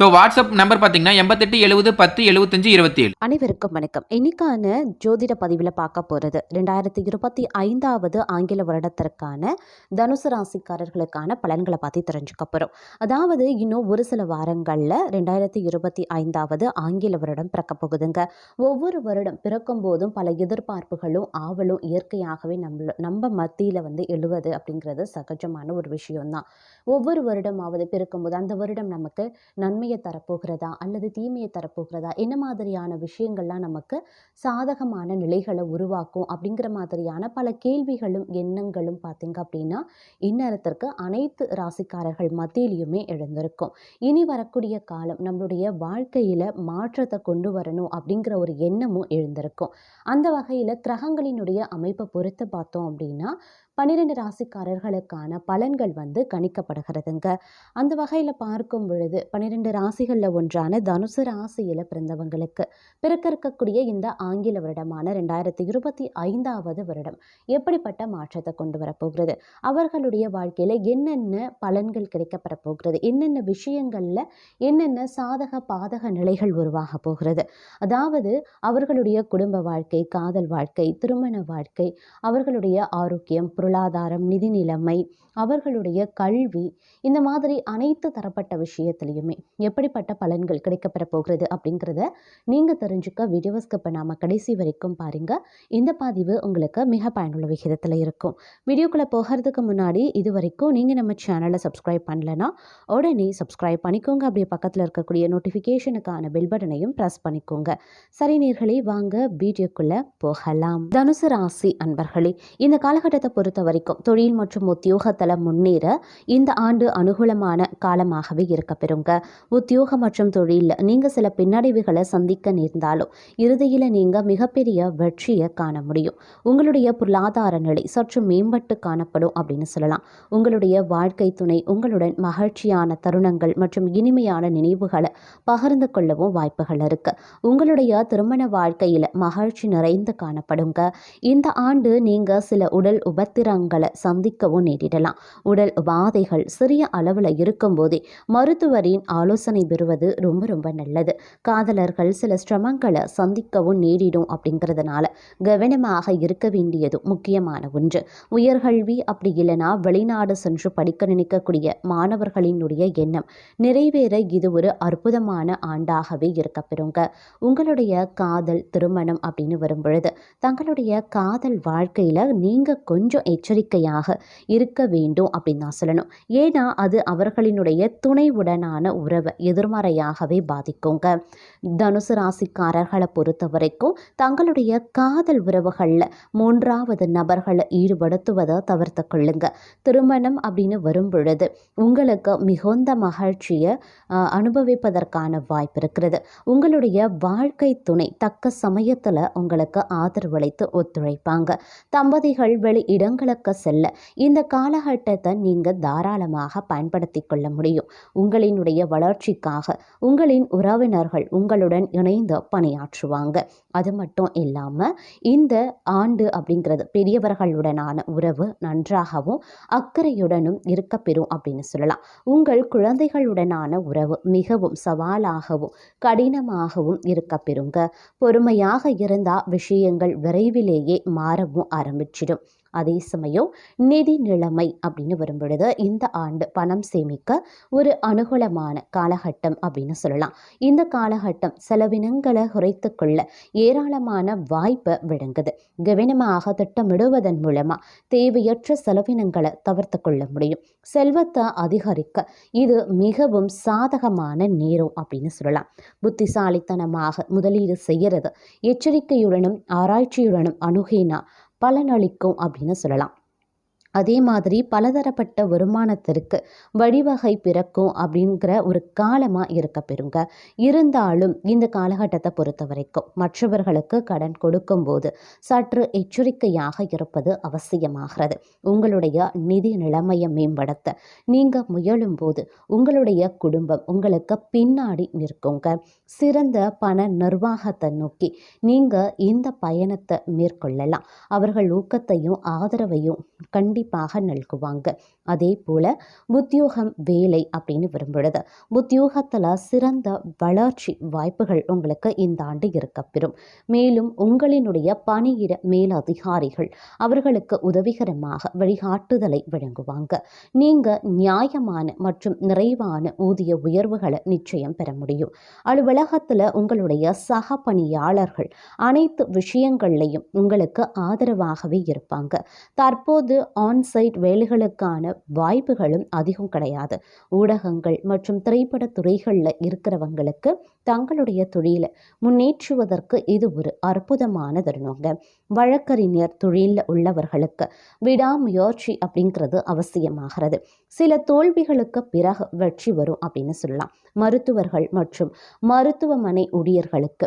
So WhatsApp number பார்த்தீங்கன்னா எண்பத்தெட்டு எழுபது பத்து எழுபத்தஞ்சு இருபத்தி ஏழு அனைவருக்கும் வணக்கம். இன்னைக்கான ஜோதிட பதிவில் பார்க்க போகிறது ரெண்டாயிரத்தி இருபத்தி ஐந்தாவது ஆங்கில வருடத்திற்கான தனுசு ராசிக்காரர்களுக்கான பலன்களை பற்றி தெரிஞ்சுக்க போகிறோம் அதாவது இன்னும் ஒரு சில வாரங்களில் ரெண்டாயிரத்தி இருபத்தி ஐந்தாவது ஆங்கில வருடம் பிறக்க போகுதுங்க. ஒவ்வொரு வருடம் பிறக்கும் போதும் பல எதிர்பார்ப்புகளும் ஆவலும் இயற்கையாகவே நம்மள நம்ம மத்தியில் வந்து எழுவது அப்படிங்கிறது சகஜமான ஒரு விஷயம்தான். ஒவ்வொரு வருடமாவது பிறக்கும்போது அந்த வருடம் நமக்கு நன்மை நன்மையை தரப்போகிறதா? அல்லது தீமையை தரப்போகிறதா? என்ன மாதிரியான விஷயங்கள்லாம் நமக்கு சாதகமான நிலைகளை உருவாக்கும்? அப்படிங்கிற மாதிரியான பல கேள்விகளும் எண்ணங்களும் பார்த்தீங்க அப்படின்னா இந்நேரத்திற்கு அனைத்து ராசிக்காரர்கள் மத்தியிலையுமே எழுந்திருக்கும். இனி வரக்கூடிய காலம் நம்மளுடைய வாழ்க்கையில் மாற்றத்தை கொண்டு வரணும் அப்படிங்கிற ஒரு எண்ணமும் எழுந்திருக்கும். அந்த வகையில் கிரகங்களினுடைய அமைப்பை பொறுத்து பார்த்தோம் அப்படின்னா பன்னிரெண்டு ராசிக்காரர்களுக்கான பலன்கள் வந்து கணிக்கப்படுகிறதுங்க. அந்த வகையில் பார்க்கும் பொழுது பன்னிரெண்டு ராசிகளில் ஒன்றான தனுசு ராசியில் பிறந்தவங்களுக்கு பிறக்க இருக்கக்கூடிய இந்த ஆங்கில வருடமான ரெண்டாயிரத்தி இருபத்தி ஐந்தாவது வருடம் எப்படிப்பட்ட மாற்றத்தை கொண்டு வரப்போகிறது அவர்களுடைய வாழ்க்கையில் என்னென்ன பலன்கள் கிடைக்கப்பெற போகிறது? என்னென்ன விஷயங்களில் என்னென்ன சாதக பாதக நிலைகள் உருவாக போகிறது? அதாவது அவர்களுடைய குடும்ப வாழ்க்கை காதல் வாழ்க்கை திருமண வாழ்க்கை அவர்களுடைய ஆரோக்கியம் பொருளாதாரம் நிதி நிலைமை அவர்களுடைய கல்வி இந்த மாதிரி அனைத்து தரப்பட்ட விஷயத்துலையுமே எப்படிப்பட்ட பலன்கள் கிடைக்கப்பெற போகிறது அப்படிங்கிறத நீங்கள் தெரிஞ்சுக்க வீடியோ ஸ்கிப் பண்ணாமல் கடைசி வரைக்கும் பாருங்க. இந்த பதிவு உங்களுக்கு மிக பயனுள்ள விகிதத்தில் இருக்கும். வீடியோக்குள்ளே போகிறதுக்கு முன்னாடி இது வரைக்கும் நீங்கள் நம்ம சேனலை சப்ஸ்கிரைப் பண்ணலன்னா உடனே சப்ஸ்கிரைப் பண்ணிக்கோங்க. அப்படியே பக்கத்தில் இருக்கக்கூடிய நோட்டிஃபிகேஷனுக்கான பெல் பட்டனையும் ப்ரெஸ் பண்ணிக்கோங்க. சரி நேர்களே வாங்க வீடியோக்குள்ளே போகலாம். தனுசு ராசி அன்பர்களே இந்த காலகட்டத்தை பொறுத்த வரைக்கும் தொழில் மற்றும் உத்தியோகத்தில் முன்னேற இந்த ஆண்டு அனுகூலமான காலமாகவே இருக்க பெறுங்க. உத்தியோகம் மற்றும் தொழிலில் நீங்கள் சில பின்னடைவுகளை சந்திக்க நேர்ந்தாலும் இறுதியில் நீங்கள் மிகப்பெரிய வெற்றியை காண முடியும். உங்களுடைய பொருளாதார நிலை சற்று மேம்பட்டு காணப்படும் அப்படின்னு சொல்லலாம். உங்களுடைய வாழ்க்கை துணை உங்களுடன் மகிழ்ச்சியான தருணங்கள் மற்றும் இனிமையான நினைவுகளை பகிர்ந்து கொள்ளவும் வாய்ப்புகள் இருக்கு. உங்களுடைய திருமண வாழ்க்கையில் மகிழ்ச்சி நிறைந்து காணப்படுங்க. இந்த ஆண்டு நீங்கள் சில உடல் உபத்திரங்களை சந்திக்கவும் நேரிடலாம். உடல் உபாதைகள் சிறிய அளவில் இருக்கும்போதே மருத்துவரின் ஆலோசனை பெறுவது ரொம்ப ரொம்ப நல்லது. காதலர்கள் சில சிரமங்களை சந்திக்கவும் நேரிடும் அப்படிங்கிறதுனால கவனமாக இருக்க வேண்டியது முக்கியமான ஒன்று. உயர்கல்வி அப்படி இல்லைனா வெளிநாடு சென்று படிக்க நினைக்கக்கூடிய மாணவர்களினுடைய எண்ணம் நிறைவேற இது ஒரு அற்புதமான ஆண்டாகவே இருக்கப்பெறுங்க உங்களுடைய காதல் திருமணம் அப்படின்னு வரும்பொழுது தங்களுடைய காதல் வாழ்க்கையில் நீங்கள் கொஞ்சம் எச்சரிக்கையாக இருக்க வேண்டும் அப்படின்னு தான் சொல்லணும். ஏன்னா அது அவர்களினுடைய துணைவுடனான உறவை எதிர்மறையாகவே பாதிக்குங்க. தனுசு ராசிக்காரர்களை பொறுத்த வரைக்கும் தங்களுடைய காதல் உறவுகளில் மூன்றாவது நபர்களை ஈடுபடுத்துவதை தவிர்த்து கொள்ளுங்க. திருமணம் அப்படின்னு வரும் பொழுது உங்களுக்கு மிகுந்த மகிழ்ச்சியை அனுபவிப்பதற்கான வாய்ப்பு இருக்கிறது. உங்களுடைய வாழ்க்கை துணை தக்க சமயத்தில் உங்களுக்கு ஆதரவளித்து ஒத்துழைப்பாங்க. தம்பதிகள் வெளி இடங்களுக்கு செல்ல. இந்த காலகட்டத்தை நீங்கள் தாராளமாக பயன்படுத்தி கொள்ள முடியும். உங்களினுடைய வளர்ச்சிக்காக உங்களின் உறவினர்கள் உங்களுடன் இணைந்து பணியாற்றுவாங்க. அது மட்டும் இல்லாமல் இந்த ஆண்டு அப்படிங்கிறது பெரியவர்களுடனான உறவு நன்றாகவும் அக்கறையுடனும் இருக்கப்பெறும் அப்படின்னு சொல்லலாம். உங்கள் குழந்தைகளுடனான உறவு மிகவும் சவாலாகவும் கடினமாகவும் இருக்கப்பெறுங்க பொறுமையாக இருந்தால் விஷயங்கள் விரைவிலேயே மாறவும் ஆரம்பிச்சிடும். அதே சமயம் நிதி நிலைமை அப்படின்னு வரும்பொழுது இந்த ஆண்டு பணம் சேமிக்க ஒரு அனுகூலமான காலகட்டம் அப்படின்னு சொல்லலாம். இந்த காலகட்டம் செலவினங்களை குறைத்து கொள்ள ஏராளமான வாய்ப்பை விளங்குது. கவனமாக திட்டமிடுவதன் மூலமாக தேவையற்ற செலவினங்களை தவிர்த்து கொள்ள முடியும். செல்வத்தை அதிகரிக்க இது மிகவும் சாதகமான நேரம் அப்படின்னு சொல்லலாம். புத்திசாலித்தனமாக முதலீடு செய்கிறது எச்சரிக்கையுடனும் ஆராய்ச்சியுடனும் அணுகினா பலனளிக்கும் அப்படின்னு சொல்லலாம். அதே மாதிரி பலதரப்பட்ட வருமானத்திற்கு வழிவகை பிறக்கும் அப்படிங்கிற ஒரு காலமாக இருக்க பெறுங்க. இருந்தாலும் இந்த காலகட்டத்தை பொறுத்த வரைக்கும் மற்றவர்களுக்கு கடன் கொடுக்கும்போது சற்று எச்சரிக்கையாக இருப்பது அவசியமாகிறது. உங்களுடைய நிதி நிலைமையை மேம்படுத்த நீங்கள் முயலும்போது உங்களுடைய குடும்பம் உங்களுக்கு பின்னாடி நிற்குங்க. சிறந்த பண நிர்வாகத்தை நோக்கி நீங்கள் இந்த பயணத்தை மேற்கொள்ளலாம். அவர்கள் ஊக்கத்தையும் ஆதரவையும் கண்டிப்பாக நல்குவாங்க. அதே போல் உத்தியோகம் வேலை அப்படின்னு விரும்புகிறது உத்தியோகத்தில் சிறந்த வளர்ச்சி வாய்ப்புகள் உங்களுக்கு இந்த ஆண்டு இருக்கப்பெறும் மேலும் உங்களினுடைய பணியிட மேலதிகாரிகள் அவர்களுக்கு உதவிகரமாக வழிகாட்டுதலை வழங்குவாங்க. நீங்கள் நியாயமான மற்றும் நிறைவான ஊதிய உயர்வுகளை நிச்சயம் பெற முடியும். அலுவலகத்தில் உங்களுடைய சக பணியாளர்கள் அனைத்து விஷயங்கள்லையும் உங்களுக்கு ஆதரவாகவே இருப்பாங்க. தற்போது ஆன் ஆன்சைட் வேலைகளுக்கான வாய்ப்புகளும் அதிகம் கிடையாது. ஊடகங்கள் மற்றும் திரைப்பட துறைகளில் இருக்கிறவங்களுக்கு தங்களுடைய தொழிலை முன்னேற்றுவதற்கு இது ஒரு அற்புதமான தருணங்க. வழக்கறிஞர் தொழிலில் உள்ளவர்களுக்கு விடாமுயற்சி அப்படிங்கிறது அவசியமாகிறது. சில தோல்விகளுக்கு பிறகு வெற்றி வரும் அப்படின்னு சொல்லலாம். மருத்துவர்கள் மற்றும் மருத்துவமனை ஊழியர்களுக்கு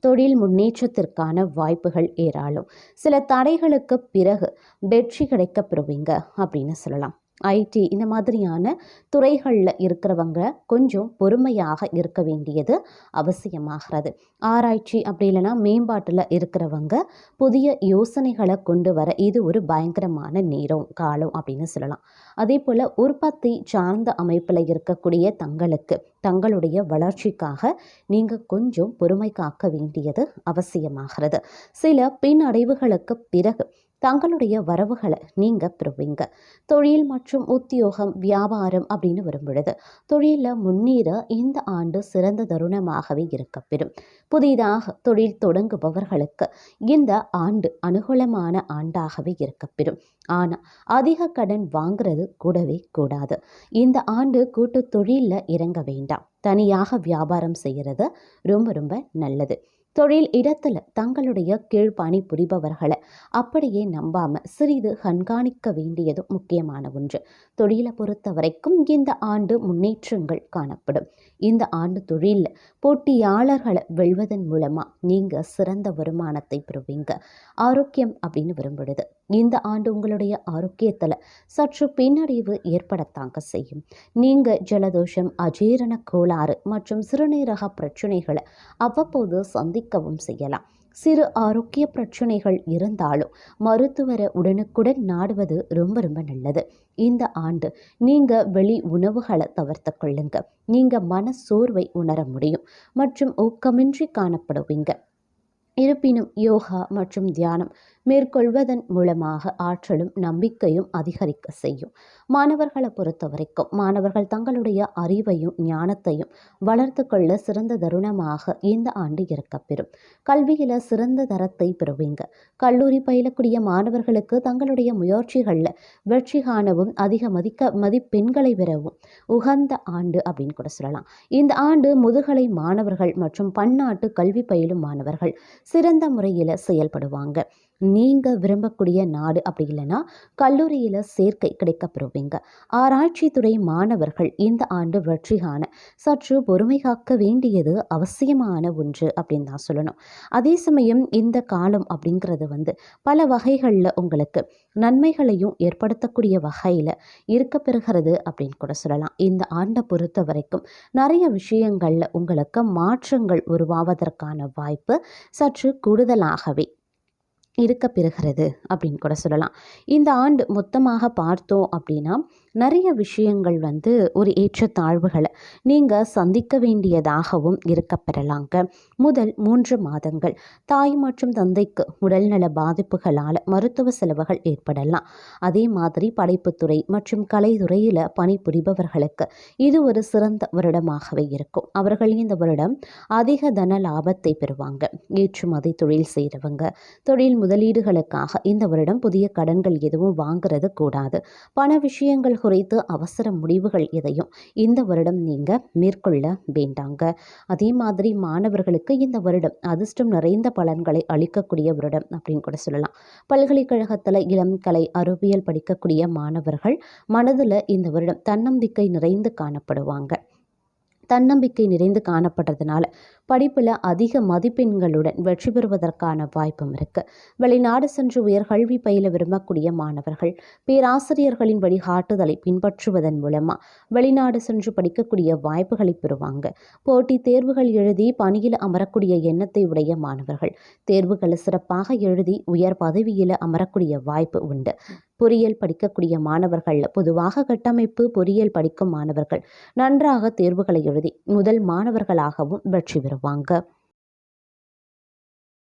தொழில் முன்னேற்றத்திற்கான வாய்ப்புகள் ஏராளம். சில தடைகளுக்கு பிறகு வெற்றி கிடைக்கப் பெறுவீங்க அப்படின்னு சொல்லலாம். ஐடி இந்த மாதிரியான துறைகளில் இருக்கிறவங்க கொஞ்சம் பொறுமையாக இருக்க வேண்டியது அவசியமாகிறது. ஆராய்ச்சி அப்படி இல்லைன்னா மேம்பாட்டில் இருக்கிறவங்க புதிய யோசனைகளை கொண்டு வர இது ஒரு பயங்கரமான நேரம் காலம் அப்படின்னு சொல்லலாம். அதே போல் உற்பத்தி சார்ந்த அமைப்பில் இருக்கக்கூடிய தங்களுக்கு தங்களுடைய வளர்ச்சிக்காக நீங்கள் கொஞ்சம் பொறுமை காக்க வேண்டியது அவசியமாகிறது. சில பின்னடைவுகளுக்கு பிறகு தங்களுடைய வரவுகளை நீங்கள் பெறுவீங்க. தொழில் மற்றும் உத்தியோகம் வியாபாரம் அப்படின்னு வரும்பொழுது தொழிலில் முன்னேற இந்த ஆண்டு சிறந்த தருணமாகவே இருக்கப்பெறும். புதிதாக தொழில் தொடங்குபவர்களுக்கு இந்த ஆண்டு அனுகூலமான ஆண்டாகவே இருக்கப்பெறும். ஆனால் அதிக கடன் வாங்குறது கூடவே கூடாது. இந்த ஆண்டு கூட்டு தொழிலில் இறங்க வேண்டாம். தனியாக வியாபாரம் செய்கிறது ரொம்ப ரொம்ப நல்லது. தொழில் இடத்துல தங்களுடைய கீழ் புரிபவர்களை அப்படியே நம்பாம சிறிது கண்காணிக்க வேண்டியது முக்கியமான ஒன்று. தொழிலை பொறுத்த வரைக்கும் இந்த ஆண்டு முன்னேற்றங்கள் காணப்படும். இந்த ஆண்டு தொழிலில் போட்டியாளர்களை வெல்வதன் மூலமாக நீங்கள் சிறந்த வருமானத்தை பெறுவீங்க. ஆரோக்கியம் அப்படின்னு விரும்புகிறது இந்த ஆண்டு உங்களுடைய ஆரோக்கியத்தில் சற்று பின்னடைவு ஏற்படத்தாங்க செய்யும். நீங்கள் ஜலதோஷம் அஜீரண கோளாறு மற்றும் சிறுநீரக பிரச்சனைகளை அவ்வப்போது சந்திக்கவும் செய்யலாம். சிறு ஆரோக்கிய பிரச்சனைகள் இருந்தாலும் மருத்துவரை உடனுக்குடன் நாடுவது ரொம்ப ரொம்ப நல்லது. இந்த ஆண்டு நீங்கள் வெளி உணவுகளை தவிர்த்து கொள்ளுங்க. நீங்கள் மன சோர்வை உணர முடியும் மற்றும் ஊக்கமின்றி காணப்படுவீங்க. இருப்பினும் யோகா மற்றும் தியானம் மேற்கொள்வதன் மூலமாக ஆற்றலும் நம்பிக்கையும் அதிகரிக்க செய்யும். மாணவர்களை பொறுத்தவரைக்கும் மாணவர்கள் தங்களுடைய அறிவையும் ஞானத்தையும் வளர்த்து கொள்ள சிறந்த தருணமாக இந்த ஆண்டு இருக்கப்பெறும் கல்வியில் சிறந்த தரத்தை பெறுவீங்க. கல்லூரி பயிலக்கூடிய மாணவர்களுக்கு தங்களுடைய முயற்சிகளில் வெற்றி காணவும் அதிக மதிக்க மதிப்பெண்களை பெறவும் உகந்த ஆண்டு அப்படின்னு கூட சொல்லலாம். இந்த ஆண்டு முதுகலை மாணவர்கள் மற்றும் பன்னாட்டு கல்வி பயிலும் மாணவர்கள் சிறந்த முறையில் செயல்படுவாங்க. நீங்கள் விரும்பக்கூடிய நாடு அப்படி இல்லைன்னா கல்லூரியில் சேர்க்கை கிடைக்கப்பெறுவீங்க. ஆராய்ச்சித்துறை மாணவர்கள் இந்த ஆண்டு வெற்றி காண சற்று பொறுமை காக்க வேண்டியது அவசியமான ஒன்று அப்படின்னு தான் சொல்லணும். அதே சமயம் இந்த காலம் அப்படிங்கிறது வந்து பல வகைகளில் உங்களுக்கு நன்மைகளையும் ஏற்படுத்தக்கூடிய வகையில் இருக்க பெறுகிறது அப்படின்னு கூட சொல்லலாம். இந்த ஆண்டை பொறுத்த வரைக்கும் நிறைய விஷயங்களில் உங்களுக்கு மாற்றங்கள் உருவாவதற்கான வாய்ப்பு சற்று கூடுதலாகவே இருக்க பெறுகிறது அப்படின்னு கூட சொல்லலாம். இந்த ஆண்டு மொத்தமாக பார்த்தோம் அப்படின்னா நிறைய விஷயங்கள் வந்து ஒரு ஏற்றத்தாழ்வுகளை நீங்கள் சந்திக்க வேண்டியதாகவும் இருக்கப்பெறலாங்க முதல் மூன்று மாதங்கள். தாய் மற்றும் தந்தைக்கு உடல்நல பாதிப்புகளால் மருத்துவ செலவுகள் ஏற்படலாம். அதே மாதிரி படைப்புத்துறை மற்றும் கலைத்துறையில் பணிபுரிபவர்களுக்கு இது ஒரு சிறந்த வருடமாகவே இருக்கும். அவர்கள் இந்த வருடம் அதிக தன லாபத்தை பெறுவாங்க. ஏற்றுமதி தொழில் செய்கிறவங்க தொழில் முதலீடுகளுக்காக இந்த வருடம் புதிய கடன்கள் எதுவும் வாங்குறது கூடாது. பண விஷயங்கள் தேர்வுகள் குறித்து அவசர முடிவுகள் எதையும் இந்த வருடம் நீங்கள் மேற்கொள்ள வேண்டாங்க. அதே மாதிரி மாணவர்களுக்கு இந்த வருடம் அதிர்ஷ்டம் நிறைந்த பலன்களை அளிக்கக்கூடிய வருடம் அப்படின்னு கூட சொல்லலாம். பல்கலைக்கழகத்தில் இளம் கலை அறிவியல் படிக்கக்கூடிய மாணவர்கள் மனதில் இந்த வருடம் தன்னம்பிக்கை நிறைந்து காணப்படுவாங்க. தன்னம்பிக்கை நிறைந்து காணப்படுறதுனால படிப்பில் அதிக மதிப்பெண்களுடன் வெற்றி பெறுவதற்கான வாய்ப்பும் இருக்குது வெளிநாடு சென்று உயர்கல்வி பயில விரும்பக்கூடிய மாணவர்கள் பேராசிரியர்களின் வழிகாட்டுதலை பின்பற்றுவதன் மூலமாக வெளிநாடு சென்று படிக்கக்கூடிய வாய்ப்புகளை பெறுவாங்க. போட்டித் தேர்வுகள் எழுதி பணியில் அமரக்கூடிய எண்ணத்தை உடைய மாணவர்கள் தேர்வுகளை சிறப்பாக எழுதி உயர் பதவியில் அமரக்கூடிய வாய்ப்பு உண்டு. பொறியியல் படிக்கக்கூடிய மாணவர்கள் பொதுவாக கட்டமைப்பு பொறியியல் படிக்கும் மாணவர்கள் நன்றாக தேர்வுகளை எழுதி முதல் மாணவர்களாகவும் வெற்றி பெறுவாங்க.